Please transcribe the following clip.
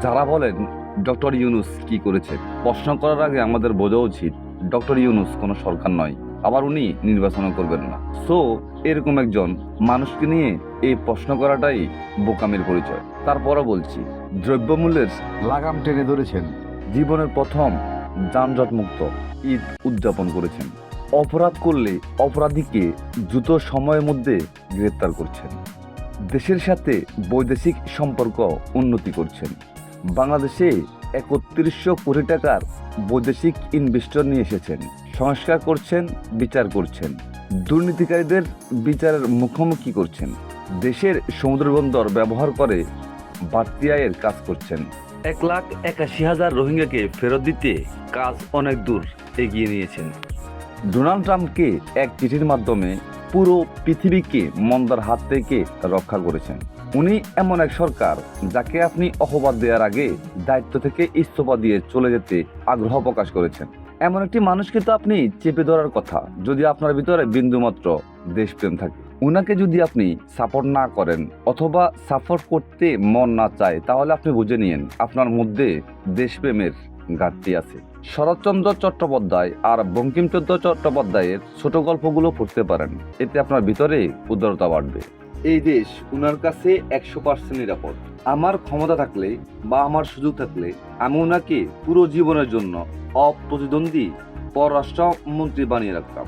যারা বলেন, ডক্টর ইউনুস কি করেছে? প্রশ্ন করার আগে আমাদের বোঝা উচিত, ডক্টর ইউনুস কোনো সরকার নয়, আবার উনি নির্বাচনও করবেন না। সো এরকম একজন মানুষকে নিয়ে এই প্রশ্ন করাটাই বোকামির পরিচয়। তারপরও বলছি, দ্রব্যমূল্যের লাগাম টেনে ধরেছেন, জীবনের প্রথম যানজট মুক্ত ঈদ উদযাপন করেছেন। অপরাধ করলে অপরাধীকে দ্রুত সময়ের মধ্যে গ্রেপ্তার করছেন। দেশের সাথে বৈদেশিক সম্পর্ক উন্নতি করছেন। বাংলাদেশে একত্রিশশো কোটি টাকার বৈদেশিক ইনভেস্টর নিয়ে এসেছেন, সংস্কার করছেন, বিচার করছেন। দুর্নীতিকারীদের বিচারের মুখোমুখি করছেন। দেশের সমুদ্রবন্দর ব্যবহার করে বাড়তি আয়ের কাজ করছেন। এক লাখ একাশি হাজার রোহিঙ্গাকে ফেরত দিতে কাজ অনেক দূর এগিয়ে নিয়েছেন। ডোনাল্ড ট্রাম্পকে এক চিঠির মাধ্যমে পুরো পৃথিবীকে মন্দার হাত থেকে রক্ষা করেছেন। উনি এমন এক সরকার যাকে আপনি অপবাদ দেওয়ার আগে দায়িত্ব থেকে ইস্তফা দিয়ে চলে যেতে আগ্রহ প্রকাশ করেছেন। এমন একটি মানুষকে তো আপনি চেপে ধরার কথা, যদি আপনার ভিতরে বিন্দুমাত্র দেশপ্রেম থাকে। উনাকে যদি আপনি সাপোর্ট না করেন অথবা সাপোর্ট করতে মন না চায়, তাহলে আপনি বুঝে নিন আপনার মধ্যে দেশপ্রেমের ঘাটতি আছে। শরৎচন্দ্র চট্টোপাধ্যায় আর বঙ্কিমচন্দ্র চট্টোপাধ্যায়ের ছোট গল্পগুলো পড়তে পারেন, এতে আপনার ভিতরে উদারতা বাড়বে। এই দেশ ওনার কাছে একশো পার্সেন্ট নিরাপদ। আমার ক্ষমতা থাকলে বা আমার সুযোগ থাকলে আমি ওনাকে পুরো জীবনের জন্য অপ্রতিদ্বন্দ্বী পররাষ্ট্রমন্ত্রী বানিয়ে রাখতাম।